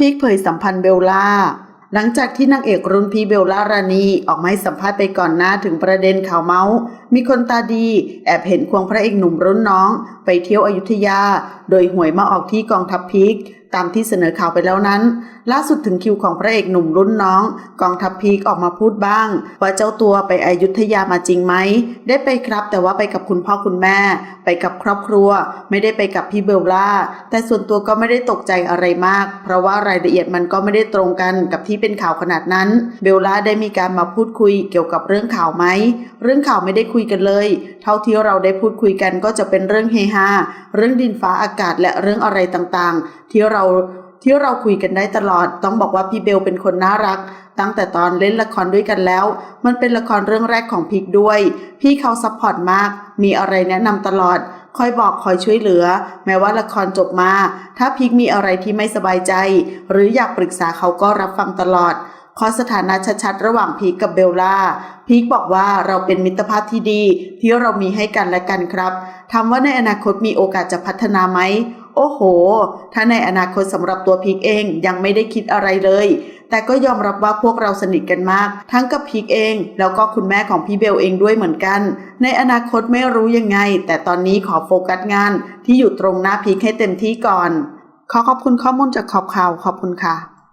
พีคเผยสัมพันธ์เบลล่า หลังจากที่นางเอกรุ่นพี่เบลล่ารานีออกมาให้สัมภาษณ์ไปก่อนหน้าถึงประเด็นข่าวเมาส์ มีคนตาดี แอบเห็นควงพระเอกหนุ่มรุ่นน้อง ไปเที่ยวอยุธยา โดยหวยมาออกที่กองทัพพีค ตามที่เสนอข่าวไปแล้วนั้น ล่าสุดถึงคิวของพระเอกหนุ่มรุ่นน้อง กองทัพพีคออกมาพูดบ้าง ว่าเจ้าตัวไปอยุธยามาจริงไหม ได้ไปครับแต่ว่าไปกับคุณพ่อคุณแม่ ไปกับครอบครัว ไม่ได้ไปกับพี่เบลล่า แต่ส่วนตัวก็ไม่ได้ตกใจอะไรมาก เพราะว่ารายละเอียดมันก็ไม่ได้ตรงกันกับที่เป็นข่าวขนาดนั้น เบลล่าได้มีการมาพูดคุยเกี่ยวกับเรื่องข่าวไหม เรื่องข่าวไม่ได้คุยกันเลย เท่าที่เราได้พูดคุยกันก็จะเป็นเรื่องเฮฮา เรื่องดินฟ้าอากาศและเรื่องอะไรต่างๆ ที่เราที่เราคุยกันได้ตลอด ต้องบอกว่าพี่เบลเป็นคนน่ารัก ตั้งแต่ตอนเล่นละครด้วยกันแล้ว มันเป็นละครเรื่องแรกของพิกด้วย พี่เขาซัพพอร์ตมาก มีอะไรแนะนำตลอด คอยบอกคอยช่วยเหลือ แม้ว่าละครจบมา ถ้าพิกมีอะไรที่ไม่สบายใจ หรืออยากปรึกษาเขาก็รับฟังตลอดขอสถานะชัดๆ ระหว่างพีคกับเบลล่า พีคบอกว่าเราเป็นมิตรภาพที่ดี ที่เรามีให้กันและกันครับ ถามว่าในอนาคตมีโอกาสจะพัฒนาไหม อ้โห ถ้าในอนาคตสำหรับตัวพีคเองยังไม่ได้คิดอะไรเลย แต่ก็ยอมรับว่าพวกเราสนิทกันมาก ทั้งกับพีคเอง แล้วก็คุณแม่ของพี่เบลเองด้วยเหมือนกัน ในอนาคตไม่รู้ยังไง แต่ตอนนี้ขอโฟกัสงานที่อยู่ตรงหน้าพีคให้เต็มที่ก่อน ขอขอบคุณข้อมูลจากขอบข่าวขอบคุณค่ะ